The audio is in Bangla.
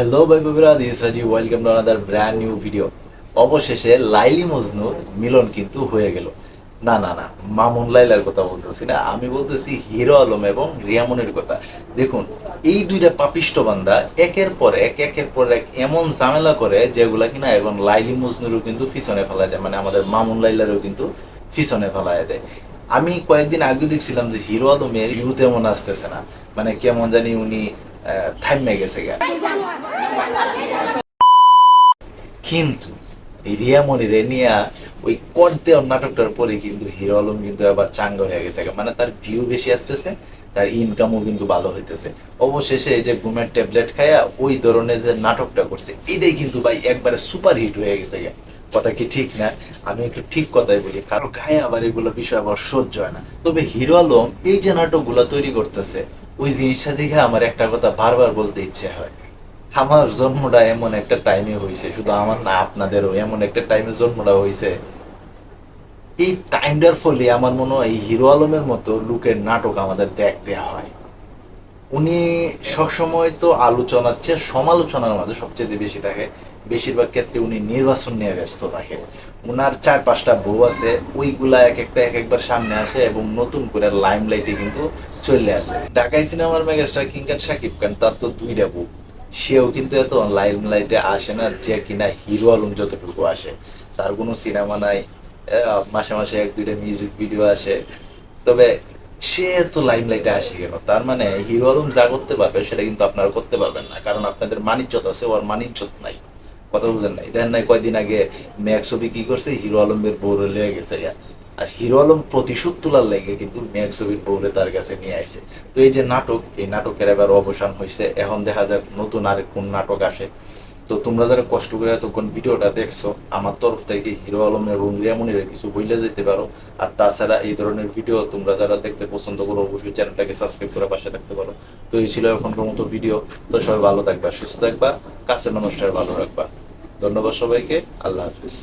হ্যালো ভাই বন্ধুরা দিস রাজি welcome to another brand new video অবশেষে লাইলি মজনুর মিলন কিন্তু হয়ে গেল। না না না, মামুন লাইলার কথা বলতেছি না। আমি বলতেছি হিরো আলম এবং রিয়ামনের কথা। দেখুন, এই দুইটা পাপিষ্ট বান্দা একের পর এক, একের পর এক এমন ঝামেলা করে যেগুলা কিনা এবং লাইলি মজনুরও কিন্তু পিছনে ফেলা যায় মানে আমাদের মামুন লাইলারও কিন্তু পিছনে ফেলায় দেয়। আমি কয়েকদিন আগে দেখছিলাম যে হিরো আলমের ভিউ তেমন আসতেছে না। মানে কেমন জানি উনি থাইমে গেছে গা। কিন্তু এই রিয়ামণি রেনিয়া ওই কট দেওয়ার নাটকটার পরে কিন্তু হিরো আলম কিন্তু আবার চাঙ্গা হয়ে গেছে। মানে তার ভিউ বেশি আসতেছে, তার ইনকামও কিন্তু ভালো হইতেছে। অবশেষে এই যে ঘুমের ট্যাবলেট খায়া ওই ধরনের যে নাটকটা করছে, এটাই কিন্তু ভাই একবারে সুপার হিট হয়ে গেছে কথা কি ঠিক না? আমি একটু ঠিক কথাই বলি, কারও গায়ে আবার এগুলো বিষয় আবার সহ্য হয় না। তবে হিরো আলম এই যে নাটকগুলো তৈরি করতেছে, ওই জিনিসটা দেখে আমার একটা কথা বারবার বলতে ইচ্ছে হয়। আমার জন্মটা এমন একটা টাইমে হয়েছে শুধু আমার না, আপনাদেরও এমন একটা টাইমে জন্মটা হয়েছে এই টাইমটার ফলে আমার মনে হয় হিরো আলমের মতো লোকের নাটক আমাদের দেখতে হয়। উনি সবসময় তো আলোচনার চেয়ে সমালোচনার মাঝে সবচেয়ে বেশি থাকে। বেশিরভাগ ক্ষেত্রে উনি নির্বাচন নিয়ে ব্যস্ত থাকে। উনার চার পাঁচটা বউ আছে, ওইগুলা এক একটা এক একবার সামনে আসে এবং নতুন করে লাইম লাইটে কিন্তু চলে আসে। ঢাকাই সিনেমার মেগাস্টার কিং খান শাকিব খান, তার তো দুইটা বউ। সেও কিন্তু এত লাইম লাইটে আসে না যে কিনা হিরো আলম যতটুকু আসে। তার কোনো সিনেমা নাই মাসে মাসে এক, দুইটা মিউজিক ভিডিও আসে। তবে সে তো লাইম লাইটে আসে কেন? তার মানে হিরো আলম যা করতে পারবে, সেটা কিন্তু আপনারা করতে পারবেন না। কারণ আপনাদের মানিজ্যত আছে, ওর মানিজ্যত নাই। কথা বুঝেন নাই? দেখেন নাই কয়দিন আগে ম্যাক ছবি কি করছে হিরো আলমের বউরে লেগে গেছে। আর হিরো আলম প্রতিশোধ তোলার লেগে কিন্তু ম্যাক ছবির বউরে তার কাছে নিয়ে আসে তো এই যে নাটক, এই নাটকের এবার অবসান হয়েছে এখন দেখা যাক নতুন আর কোন নাটক আসে। তো তোমরা যারা কষ্ট করে ভিডিওটা দেখছ, আমার তরফ থেকে হিরো আলম এবং রিয়ামনির কিছু বইলে যেতে পারো। আর তাছাড়া এই ধরনের ভিডিও তোমরা যারা দেখতে পছন্দ করো, অবশ্যই চ্যানেলটাকে সাবস্ক্রাইব করে পাশে থাকতে পারো। তো এই ছিল এখনকার মতো ভিডিও। তো সবাই ভালো থাকবা, সুস্থ থাকবা, কাছের মানুষটার ভালো রাখবা। ধন্যবাদ সবাইকে। আল্লাহ হাফিজ।